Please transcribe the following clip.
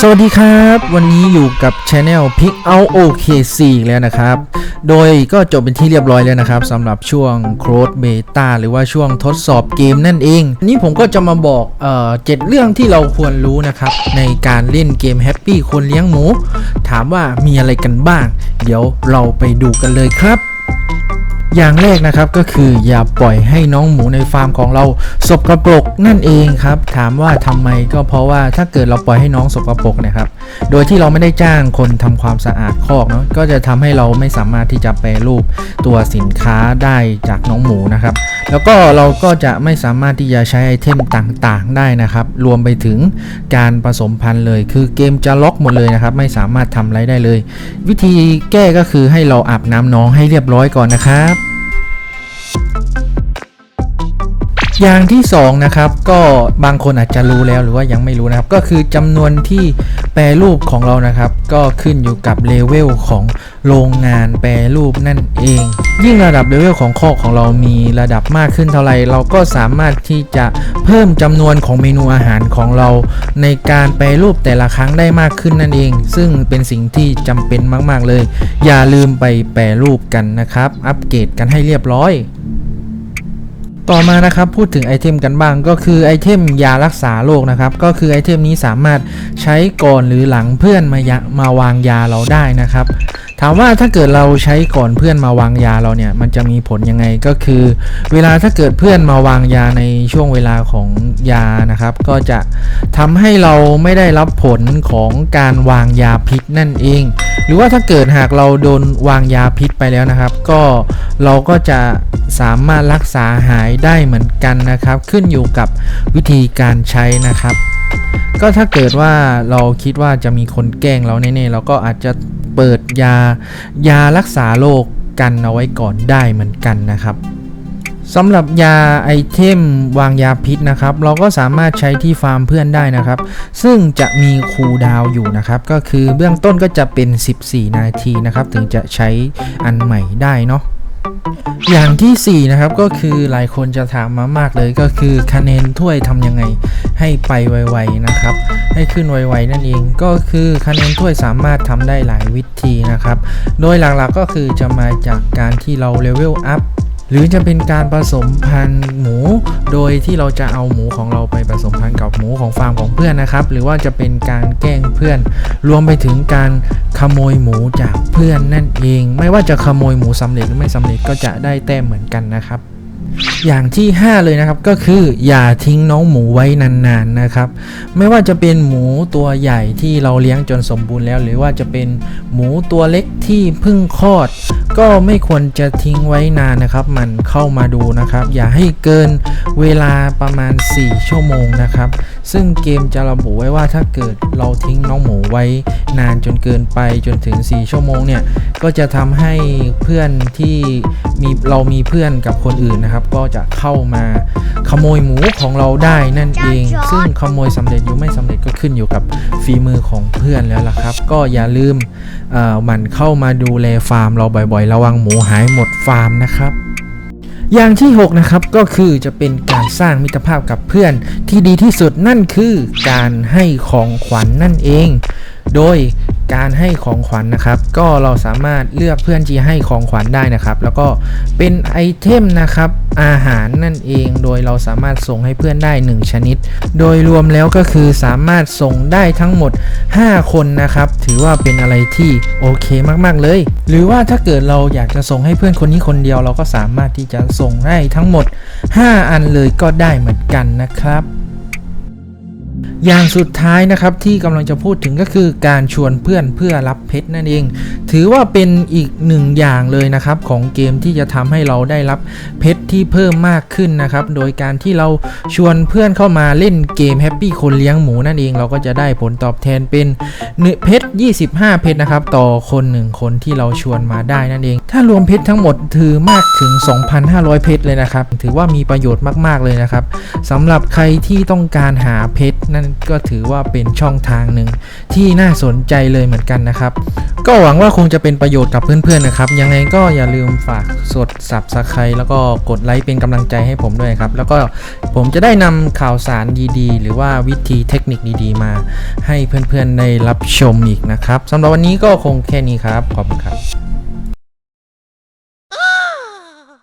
สวัสดีครับ วันนี้อยู่กับ Channel Pick Out OKC แล้วนะครับ โดยก็จบเป็นที่เรียบร้อยแล้วนะครับสำหรับช่วง Close Beta หรือว่าช่วงทดสอบเกมนั่นเองวันนี้ผมก็จะมาบอกเอ่อเจ็ดเรื่องที่เราควรรู้นะครับ ในการเล่นเกม Happy คนเลี้ยงหมู ถามว่ามีอะไรกันบ้าง เดี๋ยวเราไปดูกันเลยครับ อย่างแรกนะครับก็คืออย่าปล่อยให้น้องหมูในฟาร์มของเราสกรปรกนั่นเองครับ ถามว่าทำไมก็เพราะว่าถ้าเกิดเราปล่อยให้น้องสกรปรกนะครับ โดยที่เราไม่ได้จ้างคนทำความสะอาดคอกเนาะก็จะทำให้เราไม่สามารถที่จะแปรรูปตัวสินค้าได้จากน้องหมูนะครับ แล้วก็เราก็จะไม่สามารถที่จะใช้ไอเทมต่างๆ ได้นะครับ รวมไปถึงการผสมพันธุ์เลย คือเกมจะล็อกหมดเลยนะครับ ไม่สามารถทำอะไรได้เลย วิธีแก้ก็คือให้เราอาบน้ำน้องให้เรียบร้อยก่อนนะครับ อย่างที่สองนะครับก็บางคนอาจจะรู้แล้วหรือว่ายังไม่รู้นะครับ ก็คือจำนวนที่แปรรูปของเรานะครับ ก็ขึ้นอยู่กับเลเวลของโรงงานแปรรูปนั่นเอง ยิ่งระดับเลเวลของคอกของเรามีระดับมากขึ้นเท่าไหร่เราก็สามารถที่จะเพิ่มจำนวนของเมนูอาหารของเรา ในการแปรรูปแต่ละครั้งได้มากขึ้นนั่นเอง ซึ่งเป็นสิ่งที่จำเป็นมาก ๆ เลย อย่าลืมไปแปรรูปกันนะครับ อัปเกรดกันให้เรียบร้อย ต่อมานะครับพูดถึงไอเทมกันบ้างก็คือไอเทมยารักษาโรคนะครับก็คือไอเทมนี้สามารถใช้ก่อนหรือหลังเพื่อนมายามาวางยาเราได้นะครับ ถามว่าถ้าเกิดเราใช้ก่อนเพื่อนมาวางยาเราเนี่ย มันจะมีผลยังไงก็คือ เวลาถ้าเกิดเพื่อนมาวางยาในช่วงเวลาของยานะครับ ก็จะทำให้เราไม่ได้รับผลของการวางยาพิษนั่นเอง หรือว่าถ้าเกิดหากเราโดนวางยาพิษไปแล้วนะครับ ก็เราก็จะสามารถรักษาหายได้เหมือนกันนะครับ ขึ้นอยู่กับวิธีการใช้นะครับ ก็ถ้าเกิดว่าเราคิดว่าจะมีคนแกล้งเราแน่ๆเราก็อาจจะ เปิดยายารักษาโรคกันเอาไว้ก่อนได้เหมือนกันนะครับสำหรับยาไอเทมวางยาพิษนะครับ เราก็สามารถใช้ที่ฟาร์มเพื่อนได้นะครับ ซึ่งจะมีคูลดาวอยู่นะครับ ก็คือเบื้องต้นก็จะเป็น 14 นาทีนะครับ ถึงจะใช้อันใหม่ได้เนาะ อย่างที่ 4 นะครับก็คือหลายคนจะถามมามากเลยก็คือคะแนนถ้วยทำยังไงให้ไปไวๆนะครับ ให้ขึ้นไวๆนั่นเองก็คือคะแนนถ้วยสามารถทำได้หลายวิธีนะครับ โดยหลักๆก็คือจะมาจากการที่เราเลเวลอัพ หรือจะเป็นการผสมพันธุ์หมู โดยที่เราจะเอาหมูของเราไปผสมพันธุ์กับหมูของฟาร์มของเพื่อนนะครับ หรือว่าจะเป็นการแกล้งเพื่อน รวมไปถึงการขโมยหมูจากเพื่อนนั่นเอง ไม่ว่าจะขโมยหมูสำเร็จหรือไม่สำเร็จก็จะได้แต้มเหมือนกันนะครับ อย่างที่ 5 เลยนะครับก็คืออย่าทิ้งน้องหมูไว้นานๆนะครับ ไม่ว่าจะเป็นหมูตัวใหญ่ที่เราเลี้ยงจนสมบูรณ์แล้ว หรือว่าจะเป็นหมูตัวเล็กที่เพิ่งคลอด ก็ไม่ควรจะทิ้งไว้นานนะครับ มันเข้ามาดูนะครับ อย่าให้เกินเวลาประมาณ 4 ชั่วโมงนะครับ ซึ่งเกมจะระบุไว้ว่าถ้าเกิดเราทิ้งน้องหมูไว้นานจนเกินไปจนถึง 4 ชั่วโมงเนี่ย ก็จะทำให้เพื่อนที่มีเรามีเพื่อนกับคนอื่นนะครับ ก็จะเข้ามาขโมยหมูของเราได้นั่นเอง ซึ่งขโมยสำเร็จอยู่ไม่สำเร็จก็ขึ้นอยู่กับฝีมือของเพื่อนแล้วล่ะครับ ก็อย่าลืมเอ่อหมันเข้ามาดูแลฟาร์มเราบ่อยๆ ระวังหมูหายหมดฟาร์มนะครับ อย่างที่ 6 นะครับก็คือจะเป็นการ สร้างมิตรภาพกับเพื่อน ที่ดีที่สุดนั่นคือการให้ของขวัญนนั่นเอง โดย การให้ของขวัญนะครับ ก็เราสามารถเลือกเพื่อนที่ให้ของขวัญได้นะครับ แล้วก็เป็นไอเทมนะครับอาหารนั่นเองโดยเราสามารถส่งให้เพื่อนได้ 1 ชนิด โดยรวมแล้วก็คือสามารถส่งได้ทั้งหมด 5 คนนะครับ ถือว่าเป็นอะไรที่โอเคมากๆเลย หรือว่าถ้าเกิดเราอยากจะส่งให้เพื่อนคนนี้คนเดียวเราก็สามารถที่จะส่งให้ทั้งหมด 5 อันเลยก็ได้เหมือนกันนะครับ อย่างสุดท้ายนะครับที่กำลังจะพูดถึงก็คือการชวนเพื่อนเพื่อรับเพชรนั่นเอง ถือว่าเป็นอีกหนึ่งอย่างเลยนะครับของเกมที่จะทำให้เราได้รับเพชรที่เพิ่มมากขึ้นนะครับโดยการที่เราชวนเพื่อนเข้ามาเล่นเกมแฮปปี้คนเลี้ยงหมูนั่นเองเราก็จะได้ผลตอบแทนเป็นเนื้อเพชร 25 เพชรนะครับต่อคนหนึ่งคนที่เราชวนมาได้นั่นเอง ถ้ารวมเพชรทั้งหมดถือมากถึง 2,500 เพชรเลยนะครับถือว่ามีประโยชน์มากๆเลยนะครับสำหรับใครที่ต้องการหาเพชรนั่นก็ถือว่าเป็นช่องทางหนึ่งที่น่าสนใจเลยเหมือนกันนะครับ ก็หวังว่าคงจะเป็นประโยชน์กับเพื่อนๆนะครับ ยังไงก็อย่าลืมฝากสดสับสไครแล้วก็กดไลค์เป็นกำลังใจให้ผมด้วยครับ แล้วก็ผมจะได้นำข่าวสารดีๆ หรือว่าวิธีเทคนิคดีๆ มา ให้เพื่อนๆได้รับชมอีกนะครับสำหรับวันนี้ก็คงแค่นี้ครับขอบคุณครับ